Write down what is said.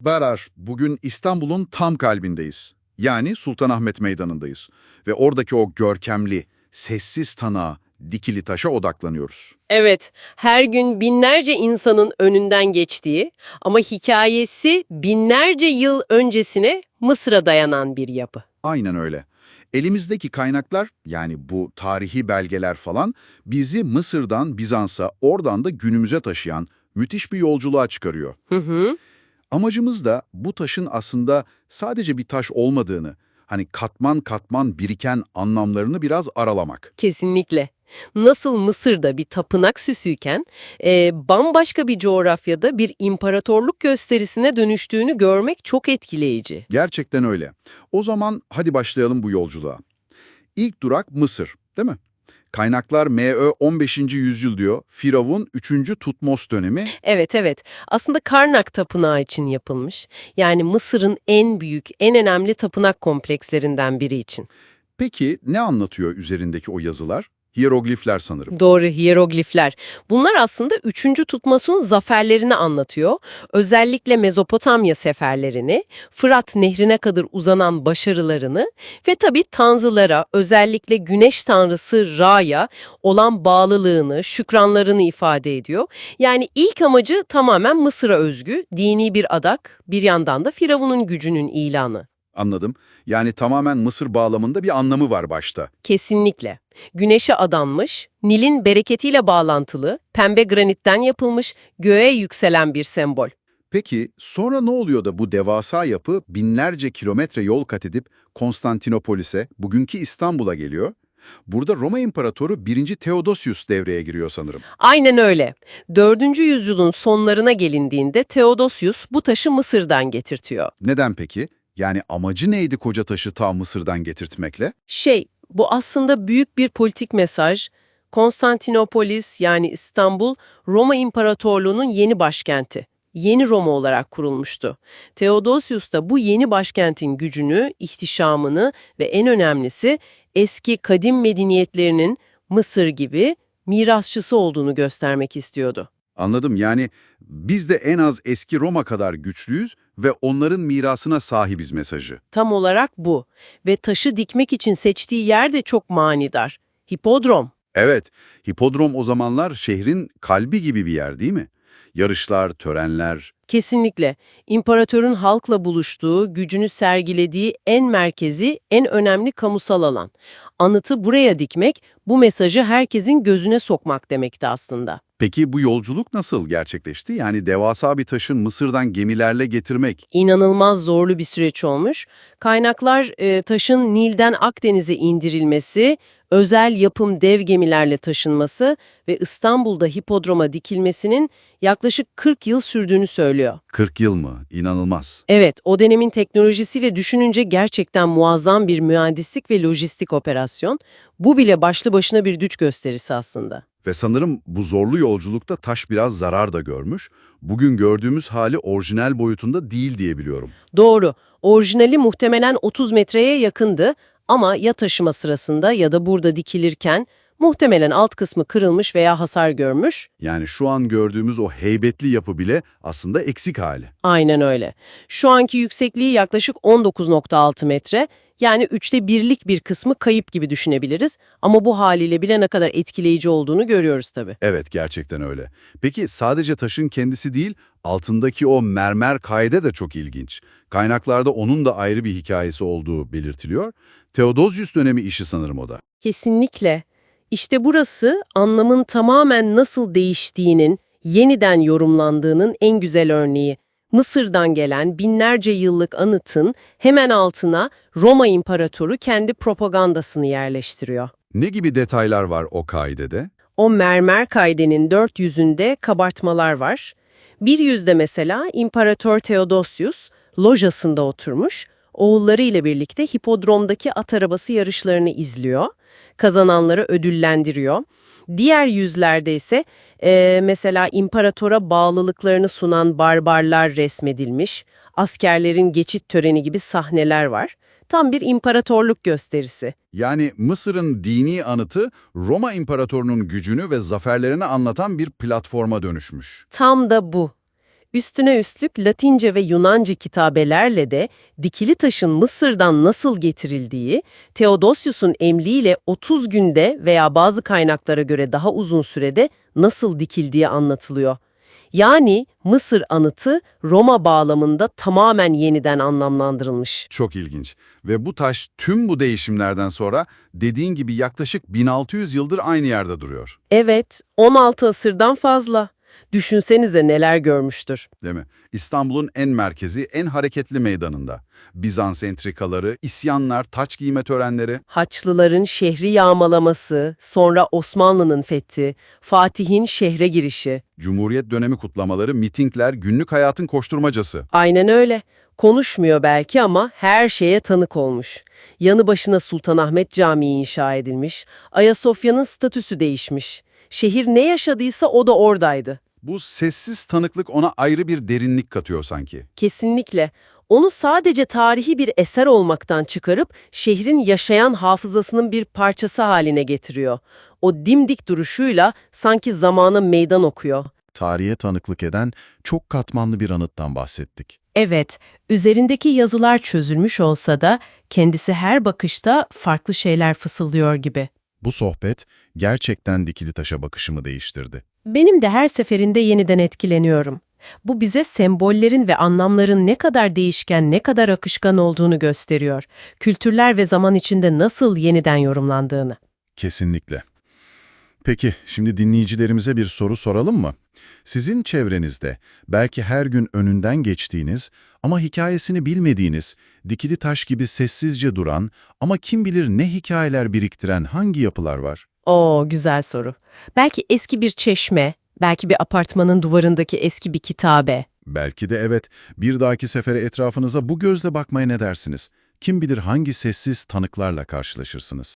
Berar, bugün İstanbul'un tam kalbindeyiz. Yani Sultanahmet Meydanı'ndayız. Ve oradaki o görkemli, sessiz tanığa, dikili taşa odaklanıyoruz. Evet, her gün binlerce insanın önünden geçtiği ama hikayesi binlerce yıl öncesine Mısır'a dayanan bir yapı. Aynen öyle. Elimizdeki kaynaklar, yani bu tarihi belgeler falan, bizi Mısır'dan Bizans'a, oradan da günümüze taşıyan müthiş bir yolculuğa çıkarıyor. Hı hı. Amacımız da bu taşın aslında sadece bir taş olmadığını, hani katman katman biriken anlamlarını biraz aralamak. Kesinlikle. Nasıl Mısır'da bir tapınak süsüyken, e, bambaşka bir coğrafyada bir imparatorluk gösterisine dönüştüğünü görmek çok etkileyici. Gerçekten öyle. O zaman hadi başlayalım bu yolculuğa. İlk durak Mısır, değil mi? Kaynaklar M.Ö. 15. yüzyıl diyor. Firavun 3. Tutmos dönemi. Evet evet, aslında Karnak Tapınağı için yapılmış. Yani Mısır'ın en büyük, en önemli tapınak komplekslerinden biri için. Peki ne anlatıyor üzerindeki o yazılar? Hieroglifler sanırım. Doğru, hieroglifler. Bunlar aslında 3. Tutmos'un zaferlerini anlatıyor. Özellikle Mezopotamya seferlerini, Fırat nehrine kadar uzanan başarılarını ve tabii tanrılara, özellikle güneş tanrısı Ra'ya olan bağlılığını, şükranlarını ifade ediyor. Yani ilk amacı tamamen Mısır'a özgü, dini bir adak, bir yandan da Firavun'un gücünün ilanı. Anladım. Yani tamamen Mısır bağlamında bir anlamı var başta. Kesinlikle. Güneşe adanmış, Nil'in bereketiyle bağlantılı, pembe granitten yapılmış, göğe yükselen bir sembol. Peki sonra ne oluyor da bu devasa yapı binlerce kilometre yol kat edip Konstantinopolis'e, bugünkü İstanbul'a geliyor? Burada Roma İmparatoru 1. Theodosius devreye giriyor sanırım. Aynen öyle. 4. yüzyılın sonlarına gelindiğinde Theodosius bu taşı Mısır'dan getirtiyor. Neden peki? Yani amacı neydi koca taşı ta Mısır'dan getirtmekle? Şey, bu aslında büyük bir politik mesaj. Konstantinopolis yani İstanbul, Roma İmparatorluğu'nun yeni başkenti. Yeni Roma olarak kurulmuştu. Theodosius da bu yeni başkentin gücünü, ihtişamını ve en önemlisi eski kadim medeniyetlerinin Mısır gibi mirasçısı olduğunu göstermek istiyordu. Anladım yani biz de en az eski Roma kadar güçlüyüz ve onların mirasına sahibiz mesajı. Tam olarak bu. Ve taşı dikmek için seçtiği yer de çok manidar. Hipodrom. Evet, hipodrom o zamanlar şehrin kalbi gibi bir yer değil mi? Yarışlar, törenler, Kesinlikle. İmparatorun halkla buluştuğu, gücünü sergilediği en merkezi, en önemli kamusal alan. Anıtı buraya dikmek, bu mesajı herkesin gözüne sokmak demekti aslında. Peki bu yolculuk nasıl gerçekleşti? Yani devasa bir taşın Mısır'dan gemilerle getirmek. İnanılmaz zorlu bir süreç olmuş. Kaynaklar e, taşın Nil'den Akdeniz'e indirilmesi, özel yapım dev gemilerle taşınması ve İstanbul'da hipodroma dikilmesinin yaklaşık 40 yıl sürdüğünü söylüyor. 40 yıl mı? İnanılmaz. Evet, o dönemin teknolojisiyle düşününce gerçekten muazzam bir mühendislik ve lojistik operasyon. Bu bile başlı başına bir güç gösterisi aslında. Ve sanırım bu zorlu yolculukta taş biraz zarar da görmüş. Bugün gördüğümüz hali orijinal boyutunda değil diye biliyorum. Doğru, orijinali muhtemelen 30 metreye yakındı ama ya taşıma sırasında ya da burada dikilirken muhtemelen alt kısmı kırılmış veya hasar görmüş. Yani şu an gördüğümüz o heybetli yapı bile aslında eksik hali. Aynen öyle. Şu anki yüksekliği yaklaşık 19.6 metre. Yani üçte birlik bir kısmı kayıp gibi düşünebiliriz. Ama bu haliyle bile ne kadar etkileyici olduğunu görüyoruz tabii. Evet gerçekten öyle. Peki sadece taşın kendisi değil, altındaki o mermer kaide de çok ilginç. Kaynaklarda onun da ayrı bir hikayesi olduğu belirtiliyor. Theodosius dönemi işi sanırım o da. Kesinlikle. İşte burası anlamın tamamen nasıl değiştiğinin, yeniden yorumlandığının en güzel örneği. Mısır'dan gelen binlerce yıllık anıtın hemen altına Roma İmparatoru kendi propagandasını yerleştiriyor. Ne gibi detaylar var o kaidede? O mermer kaidenin dört yüzünde kabartmalar var. Bir yüzde mesela İmparator Theodosius lojasında oturmuş, oğulları ile birlikte hipodromdaki at arabası yarışlarını izliyor, kazananları ödüllendiriyor. Diğer yüzlerde ise e, mesela imparatora bağlılıklarını sunan barbarlar resmedilmiş, askerlerin geçit töreni gibi sahneler var. Tam bir imparatorluk gösterisi. Yani Mısır'ın dini anıtı Roma İmparatorunun gücünü ve zaferlerini anlatan bir platforma dönüşmüş. Tam da bu. Üstüne üstlük Latince ve Yunanca kitabelerle de dikili taşın Mısır'dan nasıl getirildiği, Theodosius'un emriyle 30 günde veya bazı kaynaklara göre daha uzun sürede nasıl dikildiği anlatılıyor. Yani Mısır anıtı Roma bağlamında tamamen yeniden anlamlandırılmış. Çok ilginç. Ve bu taş tüm bu değişimlerden sonra dediğin gibi yaklaşık 1600 yıldır aynı yerde duruyor. Evet, 16 asırdan fazla. Düşünsenize neler görmüştür. Değil mi? İstanbul'un en merkezi, en hareketli meydanında. Bizans entrikaları, isyanlar, taç giyme törenleri. Haçlıların şehri yağmalaması, sonra Osmanlı'nın fethi, Fatih'in şehre girişi. Cumhuriyet dönemi kutlamaları, mitingler, günlük hayatın koşturmacası. Aynen öyle. Konuşmuyor belki ama her şeye tanık olmuş. Yanı başına Sultanahmet Camii inşa edilmiş, Ayasofya'nın statüsü değişmiş. Şehir ne yaşadıysa o da oradaydı. Bu sessiz tanıklık ona ayrı bir derinlik katıyor sanki. Kesinlikle. Onu sadece tarihi bir eser olmaktan çıkarıp şehrin yaşayan hafızasının bir parçası haline getiriyor. O dimdik duruşuyla sanki zamana meydan okuyor. tarihe tanıklık eden çok katmanlı bir anıttan bahsettik. Evet, üzerindeki yazılar çözülmüş olsa da kendisi her bakışta farklı şeyler fısıldıyor gibi. Bu sohbet gerçekten dikili taşa bakışımı değiştirdi. Benim de her seferinde yeniden etkileniyorum. Bu bize sembollerin ve anlamların ne kadar değişken, ne kadar akışkan olduğunu gösteriyor. Kültürler ve zaman içinde nasıl yeniden yorumlandığını. Kesinlikle. Peki, şimdi dinleyicilerimize bir soru soralım mı? Sizin çevrenizde belki her gün önünden geçtiğiniz ama hikayesini bilmediğiniz, dikili taş gibi sessizce duran ama kim bilir ne hikayeler biriktiren hangi yapılar var? Oo, güzel soru. Belki eski bir çeşme, belki bir apartmanın duvarındaki eski bir kitabe. Belki de evet, bir dahaki sefere etrafınıza bu gözle bakmaya ne dersiniz? Kim bilir hangi sessiz tanıklarla karşılaşırsınız?